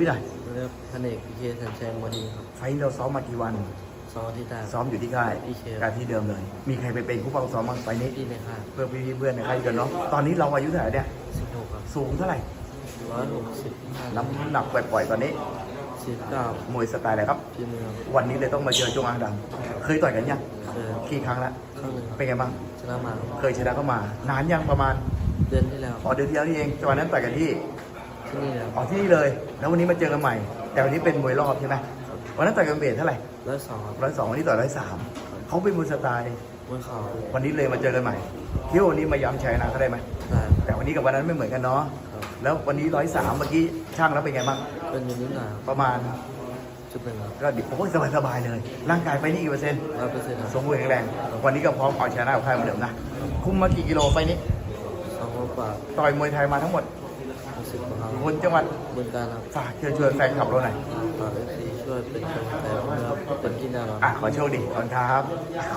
พี่ไหนเรียกพันเอกพีเคสัญชัยมวดีครับ ไฟท์เราซ้อมมากี่วันสองอาทิตย์ได้ซ้อมอยู่ที่ค่ายที่เชลการที่เดิมเลย มีใครไปเป็นผู้บังซ้อมบ้างไฟท์นี้ ที่ในค่ายเพื่อพี่ๆเพื่อนในค่ายกันเนาะ ตอนนี้เราอายุเท่าไหร่เนี่ย สิบหกครับสูงเท่าไหร่ ร้อยหกสิบห้าน้ำหนักปล่อยๆตอนนี้ สิบเก้ามวยสไตล์อะไรครับพี่เมืองวันนี้เลยต้องมาเจอจงอางดำเคยต่อยกันยังเคยกี่ครั้งแล้วครั้งหนึ่งครับเป็นไงบ้าง ชนะมาเคยชนะเข้ามา นานยังประมาณเดือนที่แล้วอ๋อเดือนที่แล้วนี่เองจังหวะนั้นต่อยกันที่ ที่นี่แล้วอ๋อที่นี่เลย แล้ววันนี้มาเจอกันใหม่ แต่วันนี้เป็นมวยรอบใช่ไหมวันนั้นต่อยกันเบสเท่าไหร่ร้อยสองครับร้อยสองวันนี้ต่อยร้อยสามเขาเป็นมวยสไตล์ บนเขาวันนี้เลยมาเจอกันใหม่คิดว่าวันนี้มาย้ำชัยนะเขาได้ไหมได้ แต่วันนี้กับวันนั้นไม่เหมือนกันเนาะ ครับ แล้ววันนี้ร้อยสามเมื่อกี้ช่างแล้วเป็นไงบ้าง เป็นอยู่นิดหน่อยครับประมาณจุดหนึ่งครับก็ดิโอ้ยสบายๆเลย ร่างกายไปนี่กี่เปอร์เซ็นต์ ร้อยเปอร์เซ็นต์ครับสมบูรณ์แข็งแรง วันนี้ก็พร้อมเอาชนะกับใครเหมือนเดิมนะ คุมมากี่กิโลไปนี้ สองกว่าต่อยมวยไทยมาทั้งหมดหก สิบกว่าครับคนจังหวัดบนการครับฝากเชิญชวนแฟนคลับเราหน่อยฝากเอฟซีช่วยเป็นกำลังใจให้ผมนะครับเป็นที่แน่นอนอะขอโชคดีขอบคุณครับ